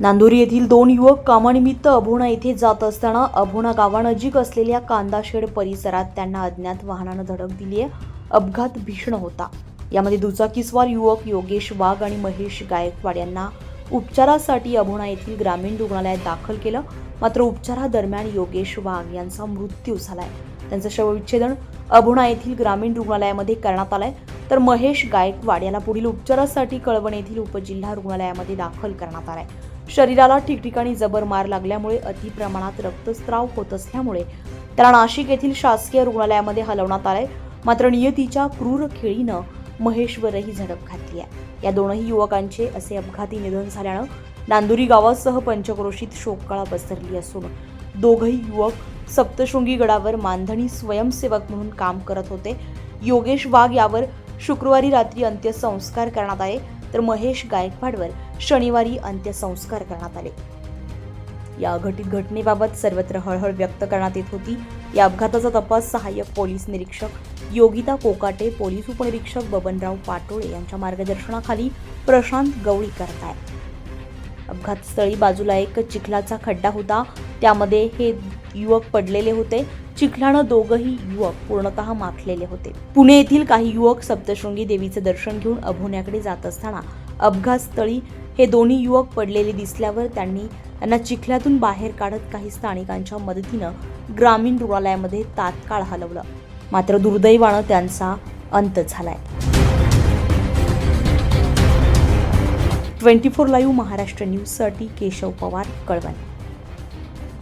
नांदुरी येथील दोन युवक कामानिमित्त अभोणा येथे जात असताना अभोणा गावानजीक असलेल्या कांदाशेड परिसरात त्यांना अज्ञात वाहनानं धडक दिली आहे अपघात भीषण होता. यामध्ये दुचाकीस्वार युवक योगेश वाघ आणि महेश गायकवाड यांना उपचारासाठी अभोणा येथील ग्रामीण रुग्णालयात दाखल केलं. मात्र उपचारादरम्यान योगेश वाघ यांचा मृत्यू झालाय. त्यांचं शवविच्छेदन अभोणा येथील ग्रामीण रुग्णालयामध्ये करण्यात आलंय. तर महेश गायकवाड याला पुढील उपचारासाठी कळवण येथील उपजिल्हा रुग्णालयामध्ये दाखल करण्यात आलाय. शरीराला ठिकठिकाणी जबर मार लागल्यामुळे अतिप्रमाणात रक्तस्त्राव होत असल्यामुळे त्याला नाशिक येथील शासकीय रुग्णालयामध्ये हलवण्यात आलंय. मात्र नियतीच्या क्रूर खेळीनं महेशवरही झडप घातली आहे. या दोनही युवकांचे असे अपघाती निधन झाल्यानं नांदुरी गावासह पंचक्रोशीत शोककळा पसरली असून दोघही युवक सप्तशृंगी गडावर मानधनी स्वयंसेवक म्हणून काम करत होते. योगेश वाघ यावर शुक्रवारी रात्री अंत्यसंस्कार करण्यात आले. तर महेश गायकवाडवर शनिवारी अंत्यसंस्कार करण्यात आले. या अघटित घटनेबाबत सर्वत्र हळहळ व्यक्त करण्यात येत होती. या अपघाताचा तपास सहाय्यक पोलीस निरीक्षक योगिता कोकाटे पोलीस उपनिरीक्षक बबनराव पाटोळे यांच्या मार्गदर्शनाखाली प्रशांत गवळी करत आहेत. अपघातस्थळी बाजूला एक चिखलाचा खड्डा होता. त्यामध्ये हे युवक पडलेले होते. चिखलानं दोघही युवक पूर्णतः माखलेले होते. पुणे येथील काही युवक सप्तशृंगी देवीचे दर्शन घेऊन अभोण्याकडे जात असताना अपघातस्थळी हे दोन्ही युवक पडलेले दिसल्यावर त्यांनी त्यांना चिखल्यातून बाहेर काढत काही स्थानिकांच्या मदतीनं ग्रामीण रुग्णालयामध्ये तात्काळ हलवलं. मात्र दुर्दैवानं त्यांचा अंत झालाय. ट्वेंटी फोर लाईव्ह महाराष्ट्र न्यूजसाठी केशव पवार कळवण.